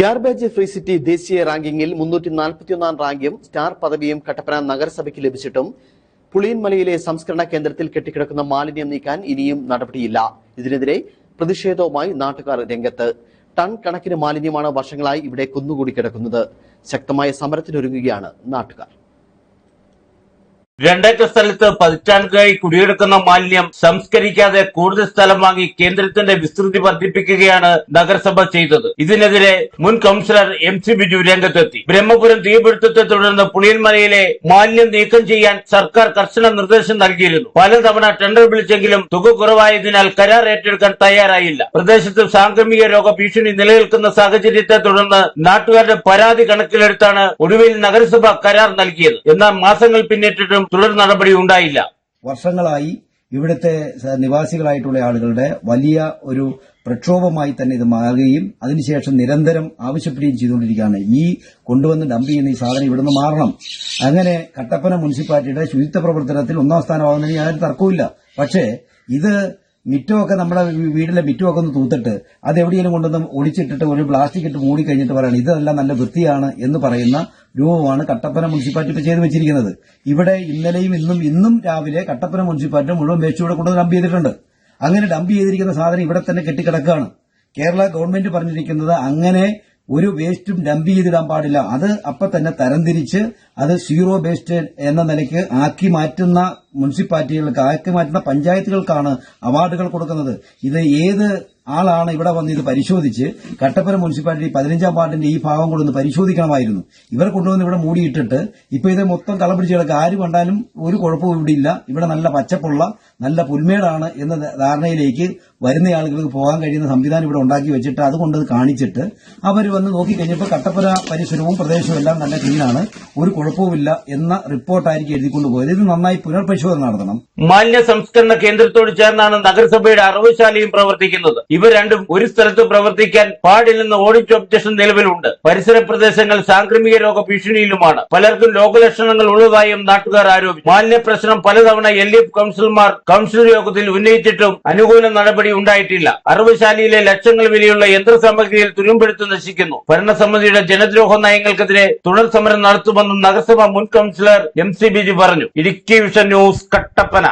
Garbage free city ദേശീയ റാങ്കിങ്ങിൽ മുന്നൂറ്റി നാൽപ്പത്തിയൊന്നാം റാങ്കും സ്റ്റാർ പദവിയും കട്ടപ്പന നഗരസഭയ്ക്ക് ലഭിച്ചിട്ടും പുളിയൻമലയിലെ സംസ്കരണ കേന്ദ്രത്തിൽ കെട്ടിക്കിടക്കുന്ന മാലിന്യം നീക്കാൻ ഇനിയും നടപടിയില്ല. ഇതിനെതിരെ പ്രതിഷേധവുമായി നാട്ടുകാർ രംഗത്ത്. ടൺ കണക്കിന് മാലിന്യമാണ് വർഷങ്ങളായി ഇവിടെ കുന്നുകൂടി കിടക്കുന്നത്. ശക്തമായ സമരത്തിനൊരുങ്ങുകയാണ് നാട്ടുകാർ. രണ്ടേക്കർ സ്ഥലത്ത് പതിറ്റാണ്ടുകളായി കുടിയെടുക്കുന്ന മാലിന്യം സംസ്കരിക്കാതെ കൂടുതൽ സ്ഥലം വാങ്ങി കേന്ദ്രത്തിന്റെ വിസ്തൃതി വർദ്ധിപ്പിക്കുകയാണ് നഗരസഭ ചെയ്തത്. ഇതിനെതിരെ മുൻ കൌൺസിലർ എം സി ബിജു രംഗത്തെത്തി. ബ്രഹ്മപുരം തീപിടുത്തത്തെ തുടർന്ന് പുളിയൻമലയിലെ മാലിന്യം നീക്കം ചെയ്യാൻ സർക്കാർ കർശന നിർദ്ദേശം നൽകിയിരുന്നു. പലതവണ ടെൻഡർ വിളിച്ചെങ്കിലും തുക കുറവായതിനാൽ കരാർ ഏറ്റെടുക്കാൻ തയ്യാറായില്ല. പ്രദേശത്ത് സാംക്രമിക രോഗ ഭീഷണി നിലനിൽക്കുന്ന സാഹചര്യത്തെ തുടർന്ന് നാട്ടുകാരുടെ പരാതി കണക്കിലെടുത്താണ് ഒടുവിൽ നഗരസഭ കരാർ നൽകിയത്. എന്നാൽ മാസങ്ങൾ പിന്നിട്ടിട്ടും തുടർ നടപടി ഉണ്ടായില്ല. വർഷങ്ങളായി ഇവിടുത്തെ നിവാസികളായിട്ടുള്ള ആളുകളുടെ വലിയ ഒരു പ്രക്ഷോഭമായി തന്നെ ഇത് മാറുകയും അതിനുശേഷം നിരന്തരം ആവശ്യപ്പെടുകയും ചെയ്തുകൊണ്ടിരിക്കുകയാണ്. ഈ കൊണ്ടുവന്ന് ഡംപ് ചെയ്യുന്ന ഈ സാധനം ഇവിടുന്ന് മാറണം. അങ്ങനെ കട്ടപ്പന മുനിസിപ്പാലിറ്റിയുടെ ശുചിത്വ പ്രവർത്തനത്തിൽ ഒന്നാം സ്ഥാനമാകുന്നതിന് യാതൊരു തർക്കവുമില്ല. പക്ഷേ ഇത് മിറ്റമൊക്കെ നമ്മുടെ വീട്ടിലെ മിറ്റമൊക്കെ ഒന്ന് തൂത്തിട്ട് അത് എവിടെയെങ്കിലും കൊണ്ടൊന്ന് ഒളിച്ചിട്ടിട്ട് ഒരു പ്ലാസ്റ്റിക് ഇട്ട് മൂടി കഴിഞ്ഞിട്ട് പറയണം ഇതെല്ലാം നല്ല വൃത്തിയാണ് എന്ന് പറയുന്ന രൂപമാണ് കട്ടപ്പന മുനിസിപ്പാലിറ്റി ഇപ്പോൾ ചെയ്തു വെച്ചിരിക്കുന്നത്. ഇവിടെ ഇന്നലെയും ഇന്നും ഇന്നും രാവിലെ കട്ടപ്പന മുനിസിപ്പാലിറ്റി മുഴുവൻ വേസ്റ്റ് ഇവിടെ കൊണ്ടുവന്ന് ഡംപ് ചെയ്തിട്ടുണ്ട്. അങ്ങനെ ഡംപ് ചെയ്തിരിക്കുന്ന സാധനം ഇവിടെ തന്നെ കെട്ടിക്കിടക്കുകയാണ്. കേരള ഗവൺമെന്റ് പറഞ്ഞിരിക്കുന്നത് അങ്ങനെ ഒരു വേസ്റ്റും ഡംപ് ചെയ്തിടാൻ പാടില്ല. അത് അപ്പൊ തന്നെ തരംതിരിച്ച് അത് സീറോ വേസ്റ്റ് എന്ന നിലയ്ക്ക് ആക്കി മാറ്റുന്ന മുനിസിപ്പാലിറ്റികൾക്ക് ആക്കി മാറ്റുന്ന പഞ്ചായത്തുകൾക്കാണ് അവാർഡുകൾ കൊടുക്കുന്നത്. ഇത് ഏത് ആളാണ് ഇവിടെ വന്ന് ഇത് പരിശോധിച്ച് കട്ടപ്പന മുനിസിപ്പാലിറ്റി പതിനഞ്ചാം വാർഡിന്റെ ഈ ഭാഗം കൊണ്ടൊന്ന് പരിശോധിക്കണമായിരുന്നു. ഇവർ കൊണ്ടുവന്ന് ഇവിടെ മൂടിയിട്ടിട്ട് ഇപ്പൊ ഇത് മൊത്തം കളം പിടിച്ച് കിടക്കുക ആര് കണ്ടാലും ഒരു കുഴപ്പവും ഇവിടെ ഇല്ല. ഇവിടെ നല്ല പച്ചപ്പുള്ള നല്ല പുൽമേടാണ് എന്ന ധാരണയിലേക്ക് വരുന്ന ആളുകൾക്ക് പോകാൻ കഴിയുന്ന സംവിധാനം ഇവിടെ ഉണ്ടാക്കി വെച്ചിട്ട് അതുകൊണ്ട് കാണിച്ചിട്ട് അവർ വന്ന് നോക്കിക്കഴിഞ്ഞപ്പോൾ കട്ടപ്പന പരിസരവും പ്രദേശവും എല്ലാം നല്ല ക്ലീനാണ്. ഒരു കുഴപ്പവുമില്ല എന്ന റിപ്പോർട്ടായിരിക്കും എഴുതിക്കൊണ്ട് പോയത്. ഇത് നന്നായി പുനർപരിശോധന നടത്തണം. മാലിന്യ സംസ്കരണ കേന്ദ്രത്തോട് ചേർന്നാണ് നഗരസഭയുടെ അറവുശാലയും പ്രവർത്തിക്കുന്നത്. ഇവ രണ്ടും ഒരു സ്ഥലത്ത് പ്രവർത്തിക്കാൻ പാടില്ലെന്ന ഓഡിറ്റ് ഒബ്ജക്ഷൻ നിലവിലുണ്ട്. പരിസര പ്രദേശങ്ങൾ സാംക്രമിക രോഗ ഭീഷണിയിലുമാണ്. പലർക്കും രോഗലക്ഷണങ്ങൾ ഉള്ളതായും നാട്ടുകാർ ആരോപിച്ചു. മാലിന്യ പ്രശ്നം പലതവണ എൽ എഫ് കൌൺസിലർമാർ കൌൺസിൽ യോഗത്തിൽ ഉന്നയിച്ചിട്ടും അനുകൂല നടപടി ഉണ്ടായിട്ടില്ല. അറവുശാലയിലെ ലക്ഷങ്ങൾ വിലയുള്ള യന്ത്രസാമഗ്രിയിൽ തുരുമ്പെടുത്ത് നശിക്കുന്നു. ഭരണസമിതിയുടെ ജനദ്രോഹ നയങ്ങൾക്കെതിരെ തുടർ സമരം നടത്തുമെന്നും നഗരസഭ മുൻ കൌൺസിലർ എം സി ബിജി പറഞ്ഞു. Idukki Vision News Kattappana.